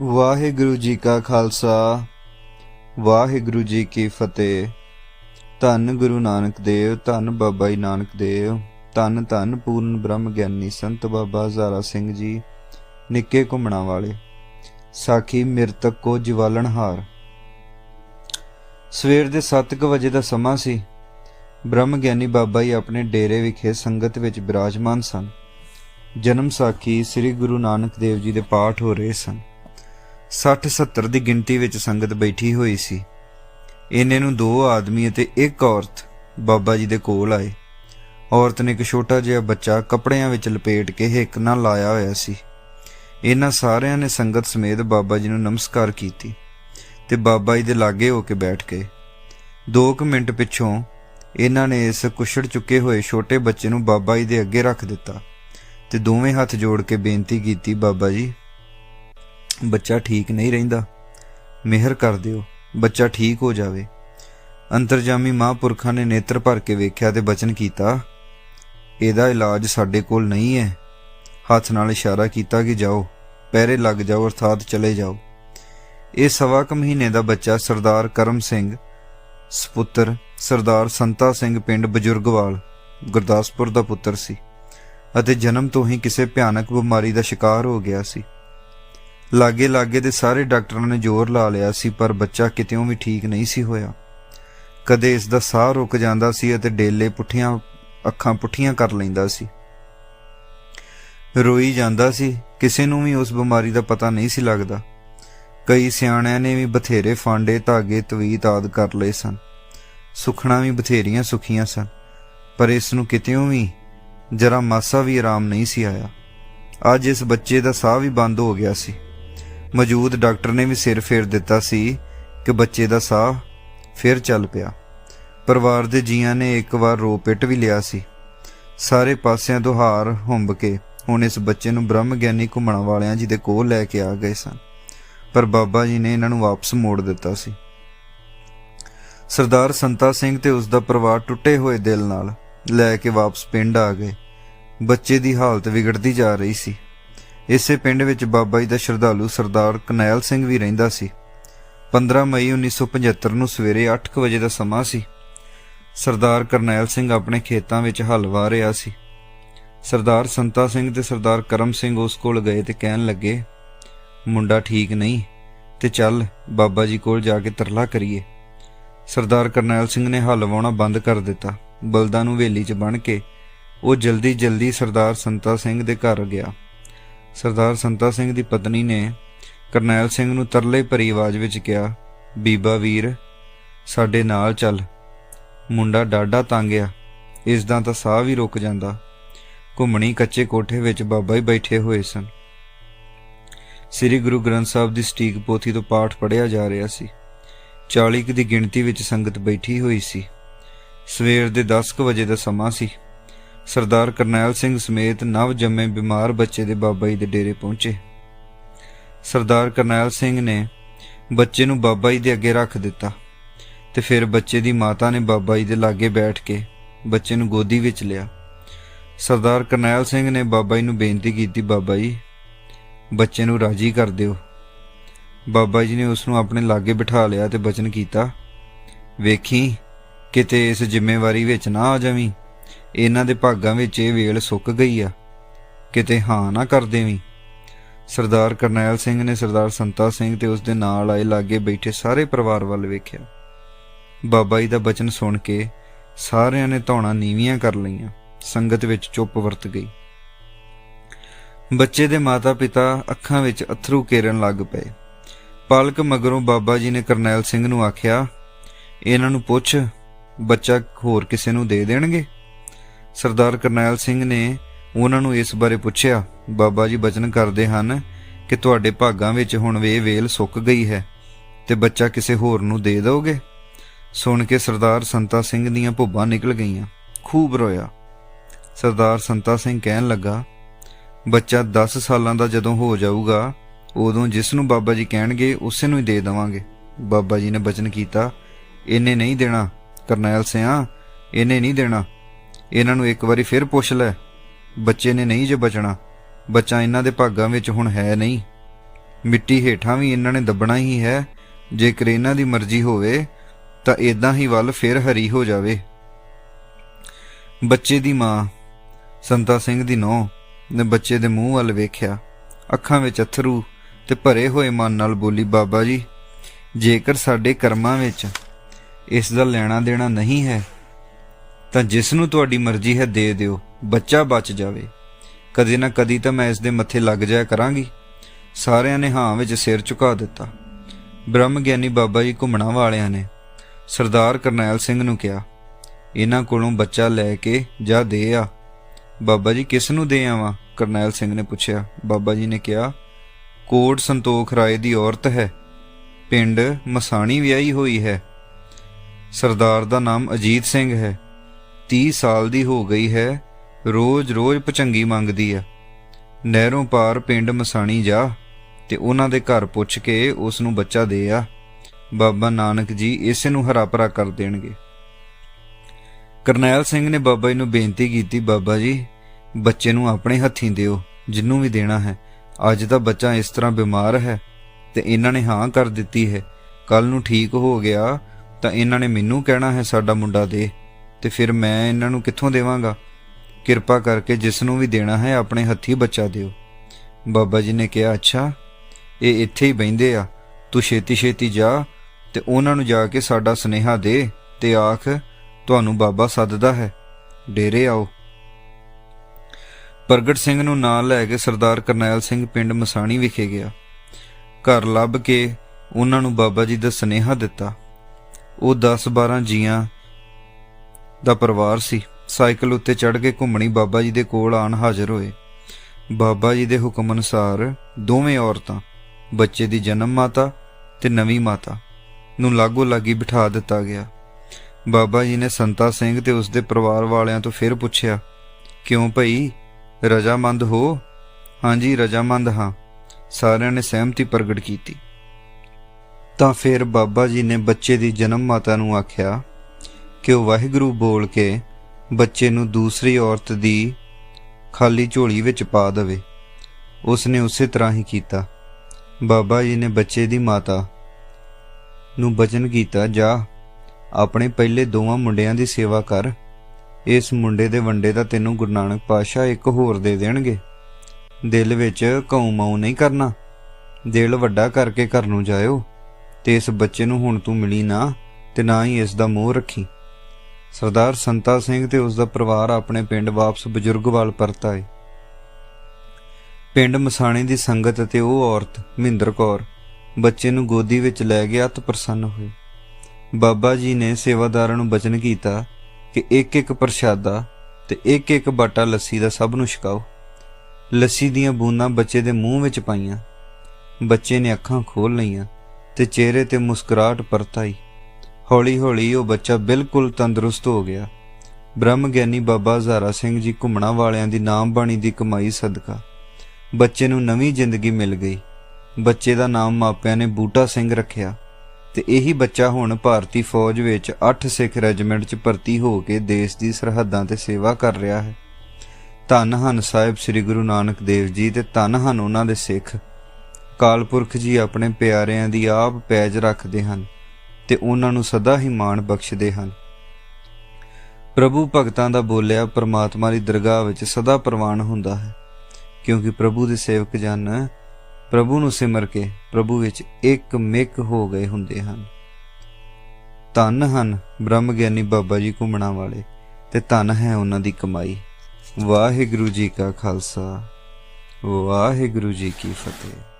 ਵਾਹਿਗੁਰੂ ਜੀ ਕਾ ਖਾਲਸਾ, ਵਾਹਿਗੁਰੂ ਜੀ ਕੀ ਫਤਿਹ। ਧੰਨ ਗੁਰੂ ਨਾਨਕ ਦੇਵ, ਧੰਨ ਬਾਬਾ ਜੀ ਨਾਨਕ ਦੇਵ, ਧੰਨ ਧੰਨ ਪੂਰਨ ਬ੍ਰਹਮ ਗਿਆਨੀ ਸੰਤ ਬਾਬਾ ਜ਼ਾਰਾ ਸਿੰਘ ਜੀ, ਨਿੱਕੇ ਘੁੰਮਣਾ ਵਾਲੇ। ਸਾਖੀ ਮਿਰਤਕ ਕੋ ਜਵਾਲਣਹਾਰ ਸਵੇਰ ਦੇ 7:00 ਵਜੇ ਦਾ ਸਮਾਂ ਸੀ। ਬ੍ਰਹਮ ਗਿਆਨੀ ਬਾਬਾ ਜੀ ਆਪਣੇ ਡੇਰੇ ਵਿਖੇ ਸੰਗਤ ਵਿੱਚ ਬਿਰਾਜਮਾਨ ਸਨ। ਜਨਮ ਸਾਖੀ ਸ੍ਰੀ ਗੁਰੂ ਨਾਨਕ ਦੇਵ ਜੀ ਦੇ ਪਾਠ ਹੋ ਰਹੇ ਸਨ। 60-70 ਦੀ ਗਿਣਤੀ ਵਿੱਚ ਸੰਗਤ ਬੈਠੀ ਹੋਈ ਸੀ। ਇਹਨੇ ਨੂੰ ਦੋ ਆਦਮੀ ਅਤੇ ਇੱਕ ਔਰਤ ਬਾਬਾ ਜੀ ਦੇ ਕੋਲ ਆਏ। ਔਰਤ ਨੇ ਇੱਕ ਛੋਟਾ ਜਿਹਾ ਬੱਚਾ ਕੱਪੜਿਆਂ ਵਿੱਚ ਲਪੇਟ ਕੇ ਹਿੱਕ ਨਾਲ ਲਾਇਆ ਹੋਇਆ ਸੀ। ਇਹਨਾਂ ਸਾਰਿਆਂ ਨੇ ਸੰਗਤ ਸਮੇਤ ਬਾਬਾ ਜੀ ਨੂੰ ਨਮਸਕਾਰ ਕੀਤੀ ਤੇ ਬਾਬਾ ਜੀ ਦੇ ਲਾਗੇ ਹੋ ਕੇ ਬੈਠ ਗਏ। 2 ਮਿੰਟ ਪਿੱਛੋਂ ਇਹਨਾਂ ਨੇ ਇਸ ਕੁਛੜ ਚੁੱਕੇ ਹੋਏ ਛੋਟੇ ਬੱਚੇ ਨੂੰ ਬਾਬਾ ਜੀ ਦੇ ਅੱਗੇ ਰੱਖ ਦਿੱਤਾ ਤੇ ਦੋਵੇਂ ਹੱਥ ਜੋੜ ਕੇ ਬੇਨਤੀ ਕੀਤੀ ਬਾਬਾ ਜੀ ਬੱਚਾ ਠੀਕ ਨਹੀਂ ਰਹਿੰਦਾ, ਮਿਹਰ ਕਰ ਦਿਓ, ਬੱਚਾ ਠੀਕ ਹੋ ਜਾਵੇ। ਅੰਤਰਜਾਮੀ ਮਹਾਂਪੁਰਖਾਂ ਨੇ ਨੇਤਰ ਭਰ ਕੇ ਵੇਖਿਆ ਤੇ ਬਚਨ ਕੀਤਾ, ਇਹਦਾ ਇਲਾਜ ਸਾਡੇ ਕੋਲ ਨਹੀਂ ਹੈ। ਹੱਥ ਨਾਲ ਇਸ਼ਾਰਾ ਕੀਤਾ ਕਿ ਜਾਓ, ਪਹਿਰੇ ਲੱਗ ਜਾਓ, ਅਰਥਾਤ ਚਲੇ ਜਾਓ। ਇਹ ਸਵਾ ਕੁ ਮਹੀਨੇ ਦਾ ਬੱਚਾ ਸਰਦਾਰ ਕਰਮ ਸਿੰਘ, ਸਪੁੱਤਰ ਸਰਦਾਰ ਸੰਤਾ ਸਿੰਘ ਪਿੰਡ ਬਜ਼ੁਰਗਵਾਲ, ਗੁਰਦਾਸਪੁਰ ਦਾ ਪੁੱਤਰ ਸੀ ਅਤੇ ਜਨਮ ਤੋਂ ਹੀ ਕਿਸੇ ਭਿਆਨਕ ਬਿਮਾਰੀ ਦਾ ਸ਼ਿਕਾਰ ਹੋ ਗਿਆ ਸੀ। ਲਾਗੇ ਲਾਗੇ ਦੇ ਸਾਰੇ ਡਾਕਟਰਾਂ ਨੇ ਜ਼ੋਰ ਲਾ ਲਿਆ ਸੀ, ਪਰ ਬੱਚਾ ਕਿਤੇੋਂ ਵੀ ਠੀਕ ਨਹੀਂ ਸੀ ਹੋਇਆ। ਕਦੇ ਇਸ ਦਾ ਸਾਹ ਰੁਕ ਜਾਂਦਾ ਸੀ ਅਤੇ ਡੇਲੇ ਪੁੱਠੀਆਂ ਅੱਖਾਂ ਪੁੱਠੀਆਂ ਕਰ ਲੈਂਦਾ ਸੀ। ਰੋਈ ਜਾਂਦਾ ਸੀ, ਕਿਸੇ ਨੂੰ ਵੀ ਉਸ ਬਿਮਾਰੀ ਦਾ ਪਤਾ ਨਹੀਂ ਸੀ ਲੱਗਦਾ। ਕਈ ਸਿਆਣਿਆਂ ਨੇ ਵੀ ਬਥੇਰੇ ਫਾਂਡੇ, ਧਾਗੇ, ਤਵੀਤ ਆਦ ਕਰ ਲਏ ਸਨ। ਸੁਖਣਾ ਵੀ ਬਥੇਰੀਆਂ ਸੁਖੀਆਂ ਸਨ, ਪਰ ਇਸ ਨੂੰ ਕਿਤੇੋਂ ਵੀ ਜਰਾ ਮਾਸਾ ਵੀ ਆਰਾਮ ਨਹੀਂ ਸੀ ਆਇਆ। ਅੱਜ ਇਸ ਬੱਚੇ ਦਾ ਸਾਹ ਵੀ ਬੰਦ ਹੋ ਗਿਆ ਸੀ। ਮੌਜੂਦ ਡਾਕਟਰ ਨੇ ਵੀ ਸਿਰ ਫੇਰ ਦਿੱਤਾ ਸੀ ਕਿ ਬੱਚੇ ਦਾ ਸਾਹ ਫਿਰ ਚੱਲ ਪਿਆ। ਪਰਿਵਾਰ ਦੇ ਜੀਆਂ ਨੇ ਇੱਕ ਵਾਰ ਰੋ ਪਿੱਟ ਵੀ ਲਿਆ ਸੀ। ਸਾਰੇ ਪਾਸਿਆਂ ਤੋਂ ਹਾਰ ਹੁੰਬ ਕੇ ਹੁਣ ਇਸ ਬੱਚੇ ਨੂੰ ਬ੍ਰਹਮ ਗਿਆਨੀ ਘੁੰਮਣ ਵਾਲਿਆਂ ਜੀ ਦੇ ਕੋਲ ਲੈ ਕੇ ਆ ਗਏ ਸਨ। ਪਰ ਬਾਬਾ ਜੀ ਨੇ ਇਹਨਾਂ ਨੂੰ ਵਾਪਸ ਮੋੜ ਦਿੱਤਾ ਸੀ। ਸਰਦਾਰ ਸੰਤਾ ਸਿੰਘ ਤੇ ਉਸ ਦਾ ਪਰਿਵਾਰ ਟੁੱਟੇ ਹੋਏ ਦਿਲ ਨਾਲ ਲੈ ਕੇ ਵਾਪਸ ਪਿੰਡ ਆ ਗਏ। ਬੱਚੇ ਦੀ ਹਾਲਤ ਵਿਗੜਦੀ ਜਾ ਰਹੀ ਸੀ। ਇਸੇ ਪਿੰਡ ਵਿੱਚ ਬਾਬਾ ਜੀ ਦਾ ਸ਼ਰਧਾਲੂ ਸਰਦਾਰ ਕਨੈਲ ਸਿੰਘ ਵੀ ਰਹਿੰਦਾ ਸੀ। 15 ਮਈ 1975 ਨੂੰ ਸਵੇਰੇ 8:00 ਵਜੇ ਦਾ ਸਮਾਂ ਸੀ। ਸਰਦਾਰ ਕਰਨੈਲ ਸਿੰਘ ਆਪਣੇ ਖੇਤਾਂ ਵਿੱਚ ਹਲ ਵਾਹ ਰਿਹਾ ਸੀ। ਸਰਦਾਰ ਸੰਤਾ ਸਿੰਘ ਤੇ ਸਰਦਾਰ ਕਰਮ ਸਿੰਘ ਉਸ ਕੋਲ ਗਏ ਤੇ ਕਹਿਣ ਲੱਗੇ, ਮੁੰਡਾ ਠੀਕ ਨਹੀਂ, ਤੇ ਚੱਲ ਬਾਬਾ ਜੀ ਕੋਲ ਜਾ ਕੇ ਤਰਲਾ ਕਰੀਏ। ਸਰਦਾਰ ਕਰਨੈਲ ਸਿੰਘ ਨੇ ਹਲ ਵਾਉਣਾ ਬੰਦ ਕਰ ਦਿੱਤਾ। ਬਲਦਾਂ ਨੂੰ ਵੇਲੀ 'ਚ ਬਣ ਕੇ ਉਹ ਜਲਦੀ ਜਲਦੀ ਸਰਦਾਰ ਸੰਤਾ ਸਿੰਘ ਦੇ ਘਰ ਗਿਆ। ਸਰਦਾਰ ਸੰਤਾ ਸਿੰਘ ਦੀ ਪਤਨੀ ਨੇ ਕਰਨੈਲ ਸਿੰਘ ਨੂੰ ਤਰਲੇ ਭਰੀ ਆਵਾਜ਼ ਵਿੱਚ ਕਿਹਾ, ਬੀਬਾ ਵੀਰ, ਸਾਡੇ ਨਾਲ ਚੱਲ। ਮੁੰਡਾ ਡਾਡਾ ਤੰਗਿਆ ਆ। ਇਸ ਦਾ ਤਾਂ ਸਾਹ ਵੀ ਰੁਕ ਜਾਂਦਾ। ਘੁੰਮਣੀ ਕੱਚੇ ਕੋਠੇ ਵਿੱਚ ਬਾਬਾ ਹੀ ਬੈਠੇ ਹੋਏ ਸਨ। ਸ੍ਰੀ ਗੁਰੂ ਗ੍ਰੰਥ ਸਾਹਿਬ ਦੀ ਸਟੀਕ ਪੋਥੀ ਤੋਂ ਪਾਠ ਪੜਿਆ ਜਾ ਰਿਹਾ ਸੀ। 40 ਕੁ ਦੀ ਗਿਣਤੀ ਵਿੱਚ ਸੰਗਤ ਬੈਠੀ ਹੋਈ ਸੀ। ਸਵੇਰ ਦੇ 10 ਕੁ ਵਜੇ ਦਾ ਸਮਾਂ ਸੀ। ਸਰਦਾਰ ਕਰਨੈਲ ਸਿੰਘ ਸਮੇਤ ਨਵ ਜੰਮੇ ਬਿਮਾਰ ਬੱਚੇ ਦੇ ਬਾਬਾ ਜੀ ਦੇ ਡੇਰੇ ਪਹੁੰਚੇ। ਸਰਦਾਰ ਕਰਨੈਲ ਸਿੰਘ ਨੇ ਬੱਚੇ ਨੂੰ ਬਾਬਾ ਜੀ ਦੇ ਅੱਗੇ ਰੱਖ ਦਿੱਤਾ ਤੇ ਫਿਰ ਬੱਚੇ ਦੀ ਮਾਤਾ ਨੇ ਬਾਬਾ ਜੀ ਦੇ ਲਾਗੇ ਬੈਠ ਕੇ ਬੱਚੇ ਨੂੰ ਗੋਦੀ ਵਿੱਚ ਲਿਆ। ਸਰਦਾਰ ਕਰਨੈਲ ਸਿੰਘ ਨੇ ਬਾਬਾ ਜੀ ਨੂੰ ਬੇਨਤੀ ਕੀਤੀ, ਬਾਬਾ ਜੀ, ਬੱਚੇ ਨੂੰ ਰਾਜੀ ਕਰ ਦਿਓ। ਬਾਬਾ ਜੀ ਨੇ ਉਸ ਨੂੰ ਆਪਣੇ ਲਾਗੇ ਬਿਠਾ ਲਿਆ ਤੇ ਬਚਨ ਕੀਤਾ, ਵੇਖੀ, ਕਿਤੇ ਇਸ ਜ਼ਿੰਮੇਵਾਰੀ ਵਿੱਚ ਨਾ ਆ ਜਾਵੀਂ। ਇਹਨਾਂ ਦੇ ਭਾਗਾਂ ਵਿੱਚ ਇਹ ਵੇਲ ਸੁੱਕ ਗਈ ਆ। ਕਿਤੇ ਹਾਂ ਨਾ ਕਰ ਦੇਵੀਂ। ਸਰਦਾਰ ਕਰਨੈਲ ਸਿੰਘ ਨੇ ਸਰਦਾਰ ਸੰਤਾ ਸਿੰਘ ਤੇ ਉਸ ਦੇ ਨਾਲ ਆਏ ਲਾਗੇ ਬੈਠੇ ਸਾਰੇ ਪਰਿਵਾਰ ਵੱਲ ਵੇਖਿਆ। ਬਾਬਾ ਜੀ ਦਾ ਬਚਨ ਸੁਣ ਕੇ ਸਾਰਿਆਂ ਨੇ ਧੌਣਾ ਨੀਵੀਆਂ ਕਰ ਲਈਆਂ। ਸੰਗਤ ਵਿੱਚ ਚੁੱਪ ਵਰਤ ਗਈ। ਬੱਚੇ ਦੇ ਮਾਤਾ-ਪਿਤਾ ਅੱਖਾਂ ਵਿੱਚ ਅਥਰੂ ਕੇਰਨ ਲੱਗ ਪਏ। ਪਾਲਕ ਮਗਰੋਂ ਬਾਬਾ ਜੀ ਨੇ ਕਰਨੈਲ ਸਿੰਘ ਨੂੰ ਆਖਿਆ, ਇਹਨਾਂ ਨੂੰ ਪੁੱਛ, ਬੱਚਾ ਹੋਰ ਕਿਸੇ ਨੂੰ ਦੇ ਦੇਣਗੇ? ਸਰਦਾਰ ਕਰਨੈਲ ਸਿੰਘ ਨੇ ਉਹਨਾਂ ਨੂੰ ਇਸ ਬਾਰੇ ਪੁੱਛਿਆ, ਬਾਬਾ ਜੀ, ਬਚਨ ਕਰਦੇ ਹਨ ਕਿ ਤੁਹਾਡੇ ਭਾਗਾਂ ਵਿੱਚ ਹੁਣ ਵੇ ਵੇਲ ਸੁੱਕ ਗਈ ਹੈ, ਤੇ ਬੱਚਾ ਕਿਸੇ ਹੋਰ ਨੂੰ ਦੇ ਦੋਗੇ? ਸੁਣ ਕੇ ਸਰਦਾਰ ਸੰਤਾ ਸਿੰਘ ਦੀਆਂ ਭੁੱਬਾਂ ਨਿਕਲ ਗਈਆਂ, ਖੂਬ ਰੋਇਆ। ਸਰਦਾਰ ਸੰਤਾ ਸਿੰਘ ਕਹਿਣ ਲੱਗਾ, ਬੱਚਾ 10 ਸਾਲਾਂ ਦਾ ਜਦੋਂ ਹੋ ਜਾਊਗਾ, ਉਦੋਂ ਜਿਸ ਨੂੰ ਬਾਬਾ ਜੀ ਕਹਿਣਗੇ, ਉਸੇ ਨੂੰ ਹੀ ਦੇ ਦੇਵਾਂਗੇ। ਬਾਬਾ ਜੀ ਨੇ ਬਚਨ ਕੀਤਾ, ਇਹਨੇ ਨਹੀਂ ਦੇਣਾ, ਕਰਨੈਲ ਸਿਆ, ਇਹਨੇ ਨਹੀਂ ਦੇਣਾ। ਇਹਨਾਂ ਨੂੰ ਇੱਕ ਵਾਰੀ ਫਿਰ ਪੁੱਛ ਲੈ। ਬੱਚੇ ਨੇ ਨਹੀਂ ਜੇ ਬਚਣਾ। ਬੱਚਾ ਇਹਨਾਂ ਦੇ ਭਾਗਾਂ ਵਿੱਚ ਹੁਣ ਹੈ ਨਹੀਂ। ਮਿੱਟੀ ਹੇਠਾਂ ਵੀ ਇਹਨਾਂ ਨੇ ਦੱਬਣਾ ਹੀ ਹੈ। ਜੇਕਰ ਇਹਨਾਂ ਦੀ ਮਰਜ਼ੀ ਹੋਵੇ, ਤਾਂ ਇਦਾਂ ਹੀ ਵੱਲ ਫਿਰ ਹਰੀ ਹੋ ਜਾਵੇ। ਬੱਚੇ ਦੀ ਮਾਂ, ਸੰਤਾ ਸਿੰਘ ਦੀ ਨੌਂ, ਨੇ ਬੱਚੇ ਦੇ ਮੂੰਹ ਵੱਲ ਵੇਖਿਆ। ਅੱਖਾਂ ਵਿੱਚ ਅਥਰੂ ਤੇ ਭਰੇ ਹੋਏ ਮਨ ਨਾਲ ਬੋਲੀ, ਬਾਬਾ ਜੀ, ਜੇਕਰ ਸਾਡੇ ਕਰਮਾਂ ਵਿੱਚ ਇਸ ਦਾ ਲੈਣਾ ਦੇਣਾ ਨਹੀਂ ਹੈ ਤਾਂ ਜਿਸ ਨੂੰ ਤੁਹਾਡੀ ਮਰਜ਼ੀ ਹੈ ਦੇ ਦਿਓ, ਬੱਚਾ ਬਚ ਜਾਵੇ। ਕਦੇ ਨਾ ਕਦੀ ਤਾਂ ਮੈਂ ਇਸ ਦੇ ਮੱਥੇ ਲੱਗ ਜਾਇਆ ਕਰਾਂਗੀ। ਸਾਰਿਆਂ ਨੇ ਹਾਂ ਵਿੱਚ ਸਿਰ ਝੁਕਾ ਦਿੱਤਾ। ਬ੍ਰਹਮ ਗਿਆਨੀ ਬਾਬਾ ਜੀ ਘੁੰਮਣਾ ਵਾਲਿਆਂ ਨੇ ਸਰਦਾਰ ਕਰਨੈਲ ਸਿੰਘ ਨੂੰ ਕਿਹਾ, ਇਹਨਾਂ ਕੋਲੋਂ ਬੱਚਾ ਲੈ ਕੇ ਜਾ ਦੇ ਆ। ਬਾਬਾ ਜੀ, ਕਿਸ ਨੂੰ ਦੇ ਆਵਾਂ? ਕਰਨੈਲ ਸਿੰਘ ਨੇ ਪੁੱਛਿਆ। ਬਾਬਾ ਜੀ ਨੇ ਕਿਹਾ, ਕੋਟ ਸੰਤੋਖ ਰਾਏ ਦੀ ਔਰਤ ਹੈ। ਪਿੰਡ ਮਸਾਣੀ ਵਿਆਹੀ ਹੋਈ ਹੈ। ਸਰਦਾਰ ਦਾ ਨਾਮ ਅਜੀਤ ਸਿੰਘ ਹੈ। 30 ਸਾਲ ਦੀ ਹੋ ਗਈ ਹੈ ਰੋਜ਼-ਰੋਜ਼ ਪਚੰਗੀ ਮੰਗਦੀ ਆ। ਨਹਿਰੋਂ ਪਾਰ ਪਿੰਡ ਮਸਾਣੀ ਜਾ ਤੇ ਉਹਨਾਂ ਦੇ ਘਰ ਪੁੱਛ ਕੇ ਉਸ ਨੂੰ ਬੱਚਾ ਦੇ ਆ। ਬਾਬਾ ਨਾਨਕ ਜੀ ਇਸੇ ਨੂੰ ਹਰਾ ਭਰਾ ਕਰ ਦੇਣਗੇ। ਕਰਨੈਲ ਸਿੰਘ ਨੇ ਬਾਬਾ ਜੀ ਨੂੰ ਬੇਨਤੀ ਕੀਤੀ, ਬਾਬਾ ਜੀ, ਬੱਚੇ ਨੂੰ ਆਪਣੇ ਹੱਥੀਂ ਦਿਓ, ਜਿੰਨੂੰ ਵੀ ਦੇਣਾ ਹੈ। ਅੱਜ ਤਾਂ ਬੱਚਾ ਇਸ ਤਰ੍ਹਾਂ ਬਿਮਾਰ ਹੈ ਤੇ ਇਹਨਾਂ ਨੇ ਹਾਂ ਕਰ ਦਿੱਤੀ ਹੈ। ਕੱਲ ਨੂੰ ਠੀਕ ਹੋ ਗਿਆ ਤਾਂ ਇਹਨਾਂ ਨੇ ਮੈਨੂੰ ਕਹਿਣਾ ਹੈ, ਸਾਡਾ ਮੁੰਡਾ ਦੇ। ਤੇ ਫਿਰ ਮੈਂ ਇਹਨਾਂ ਨੂੰ ਕਿੱਥੋਂ ਦੇਵਾਂਗਾ? ਕਿਰਪਾ ਕਰਕੇ ਜਿਸ ਨੂੰ ਵੀ ਦੇਣਾ ਹੈ, ਆਪਣੇ ਹੱਥੀ ਬੱਚਾ ਦਿਓ। ਬਾਬਾ ਜੀ ਨੇ ਕਿਹਾ, ਅੱਛਾ, ਇਹ ਇੱਥੇ ਹੀ ਬੈੰਦੇ ਆ। ਤੂੰ ਛੇਤੀ ਛੇਤੀ ਜਾ ਤੇ ਉਹਨਾਂ ਨੂੰ ਜਾ ਕੇ ਸਾਡਾ ਸਨੇਹਾ ਦੇ ਤੇ ਆਖ, ਤੁਹਾਨੂੰ ਬਾਬਾ ਸੱਦਦਾ ਹੈ। ਡੇਰੇ ਆਓ। ਪ੍ਰਗਟ ਸਿੰਘ ਨੂੰ ਨਾਲ ਲੈ ਕੇ ਸਰਦਾਰ ਕਰਨੈਲ ਸਿੰਘ ਪਿੰਡ ਮਸਾਣੀ ਵਿਖੇ ਗਿਆ। ਘਰ ਲੱਭ ਕੇ ਉਹਨਾਂ ਨੂੰ ਬਾਬਾ ਜੀ ਦਾ ਸਨੇਹਾ ਦਿੱਤਾ। ਉਹ 10-12 ਜੀਆਂ ਦਾ ਪਰਿਵਾਰ ਸੀ। ਸਾਈਕਲ ਉੱਤੇ ਚੜ੍ਹ ਕੇ ਘੁੰਮਣੀ ਬਾਬਾ ਜੀ ਦੇ ਕੋਲ ਆਣ ਹਾਜ਼ਰ ਹੋਏ। ਬਾਬਾ ਜੀ ਦੇ ਹੁਕਮ ਅਨੁਸਾਰ ਦੋਵੇਂ ਔਰਤਾਂ, ਬੱਚੇ ਦੀ ਜਨਮ ਮਾਤਾ ਤੇ ਨਵੀਂ ਮਾਤਾ ਨੂੰ ਲਾਗੋ ਲਾਗੀ ਬਿਠਾ ਦਿੱਤਾ ਗਿਆ। ਬਾਬਾ ਜੀ ਨੇ ਸੰਤਾ ਸਿੰਘ ਤੇ ਉਸ ਦੇ ਪਰਿਵਾਰ ਵਾਲਿਆਂ ਤੋਂ ਫਿਰ ਪੁੱਛਿਆ, ਕਿਉਂ ਭਈ, ਰਜਾਮੰਦ ਹੋ? ਹਾਂਜੀ, ਰਜਾਮੰਦ ਹਾਂ। ਸਾਰਿਆਂ ਨੇ ਸਹਿਮਤੀ ਪ੍ਰਗਟ ਕੀਤੀ। ਤਾਂ ਫਿਰ ਬਾਬਾ ਜੀ ਨੇ ਬੱਚੇ ਦੀ ਜਨਮ ਮਾਤਾ ਨੂੰ ਆਖਿਆ ਕਿ ਉਹ ਵਾਹਿਗੁਰੂ ਬੋਲ ਕੇ ਬੱਚੇ ਨੂੰ ਦੂਸਰੀ ਔਰਤ ਦੀ ਖਾਲੀ ਝੋਲੀ ਵਿੱਚ ਪਾ ਦੇਵੇ? ਉਸ ਨੇ ਉਸੇ ਤਰ੍ਹਾਂ ਹੀ ਕੀਤਾ। ਬਾਬਾ ਜੀ ਨੇ ਬੱਚੇ ਦੀ ਮਾਤਾ ਨੂੰ ਬਚਨ ਕੀਤਾ, ਜਾ, ਆਪਣੇ ਪਹਿਲੇ ਦੋਵਾਂ ਮੁੰਡਿਆਂ ਦੀ ਸੇਵਾ ਕਰ। ਇਸ ਮੁੰਡੇ ਦੇ ਵੰਡੇ ਦਾ ਤੈਨੂੰ ਗੁਰੂ ਨਾਨਕ ਪਾਤਸ਼ਾਹ ਇੱਕ ਹੋਰ ਦੇ ਦੇਣਗੇ। ਦਿਲ ਵਿੱਚ ਘਉ ਨਹੀਂ ਕਰਨਾ। ਦਿਲ ਵੱਡਾ ਕਰਕੇ ਘਰ ਨੂੰ ਜਾਇਓ। ਤੇ ਇਸ ਬੱਚੇ ਨੂੰ ਹੁਣ ਤੂੰ ਮਿਲੀ ਨਾ ਤੇ ਨਾ ਹੀ ਇਸ ਦਾ ਮੋਹ ਰੱਖੀ। ਸਰਦਾਰ ਸੰਤਾ ਸਿੰਘ ਤੇ ਉਸ ਦਾ ਪਰਿਵਾਰ ਆਪਣੇ ਪਿੰਡ ਵਾਪਸ ਬਜ਼ੁਰਗ ਵੱਲ ਪਰਤ ਆਏ। ਪਿੰਡ ਮਸਾਣੇ ਦੀ ਸੰਗਤ ਅਤੇ ਉਹ ਔਰਤ ਮਹਿੰਦਰ ਕੌਰ ਬੱਚੇ ਨੂੰ ਗੋਦੀ ਵਿੱਚ ਲੈ ਗਿਆ ਤੇ ਪ੍ਰਸੰਨ ਹੋਏ। ਬਾਬਾ ਜੀ ਨੇ ਸੇਵਾਦਾਰਾਂ ਨੂੰ ਬਚਨ ਕੀਤਾ ਕਿ ਇੱਕ ਇੱਕ ਪ੍ਰਸ਼ਾਦਾ ਤੇ ਇੱਕ ਇੱਕ ਬਾਟਾ ਲੱਸੀ ਦਾ ਸਭ ਨੂੰ ਛਕਾਓ। ਲੱਸੀ ਦੀਆਂ ਬੂੰਦਾਂ ਬੱਚੇ ਦੇ ਮੂੰਹ ਵਿੱਚ ਪਾਈਆਂ। ਬੱਚੇ ਨੇ ਅੱਖਾਂ ਖੋਲ ਲਈਆਂ ਤੇ ਚਿਹਰੇ ਤੇ ਮੁਸਕਰਾਹਟ ਪਰਤ ਆਈ। ਹੌਲੀ-ਹੌਲੀ ਉਹ ਬੱਚਾ ਬਿਲਕੁਲ ਤੰਦਰੁਸਤ ਹੋ ਗਿਆ। ਬ੍ਰਹਮ ਗਿਆਨੀ ਬਾਬਾ ਹਜ਼ਾਰਾ ਸਿੰਘ ਜੀ ਘੁੰਮਣਾ ਵਾਲਿਆਂ ਦੀ ਨਾਮ ਬਾਣੀ ਦੀ ਕਮਾਈ ਸਦਕਾ। ਬੱਚੇ ਨੂੰ ਨਵੀਂ ਜ਼ਿੰਦਗੀ ਮਿਲ ਗਈ। ਬੱਚੇ ਦਾ ਨਾਮ ਮਾਪਿਆਂ ਨੇ ਬੂਟਾ ਸਿੰਘ ਰੱਖਿਆ ਤੇ ਇਹੀ ਬੱਚਾ ਹੁਣ ਭਾਰਤੀ ਫੌਜ ਵਿੱਚ 8 ਸਿੱਖ ਰੈਜੀਮੈਂਟ 'ਚ ਭਰਤੀ ਹੋ ਕੇ ਦੇਸ਼ ਦੀ ਸਰਹੱਦਾਂ ਤੇ ਸੇਵਾ ਕਰ ਰਿਹਾ ਹੈ। ਧੰਨ ਹਨ ਸਾਹਿਬ ਸ੍ਰੀ ਗੁਰੂ ਨਾਨਕ ਦੇਵ ਜੀ ਤੇ ਧੰਨ ਹਨ ਉਹਨਾਂ ਦੇ ਸਿੱਖ। ਕਾਲਪੁਰਖ ਜੀ ਆਪਣੇ ਪਿਆਰਿਆਂ ਦੀ ਆਪ ਪੈਜ ਰੱਖਦੇ ਹਨ। ਤੇ ਉਹਨਾਂ ਨੂੰ ਸਦਾ ਹੀ ਮਾਣ ਬਖਸ਼ਦੇ ਹਨ। ਪ੍ਰਭੂ ਭਗਤਾਂ ਦਾ ਬੋਲਿਆ, ਪ੍ਰਮਾਤਮਾ ਦੀ ਦਰਗਾਹ ਵਿੱਚ ਸਦਾ ਪ੍ਰਵਾਨ ਹੁੰਦਾ ਹੈ, ਕਿਉਂਕਿ ਪ੍ਰਭੂ ਦੇ ਸੇਵਕ ਜਨ ਪ੍ਰਭੂ ਨੂੰ ਸਿਮਰ ਕੇ ਪ੍ਰਭੂ ਵਿੱਚ ਇੱਕ ਮਿਕ ਹੋ ਗਏ ਹੁੰਦੇ ਹਨ। ਧੰਨ ਹਨ ਬ੍ਰਹਮ ਗਿਆਨੀ ਬਾਬਾ ਜੀ ਘੁੰਮਣਾ ਵਾਲੇ, ਤੇ ਧਨ ਹੈ ਉਹਨਾਂ ਦੀ ਕਮਾਈ। ਵਾਹਿਗੁਰੂ ਜੀ ਕਾ ਖਾਲਸਾ, ਵਾਹਿਗੁਰੂ ਜੀ ਕੀ ਫਤਿਹ।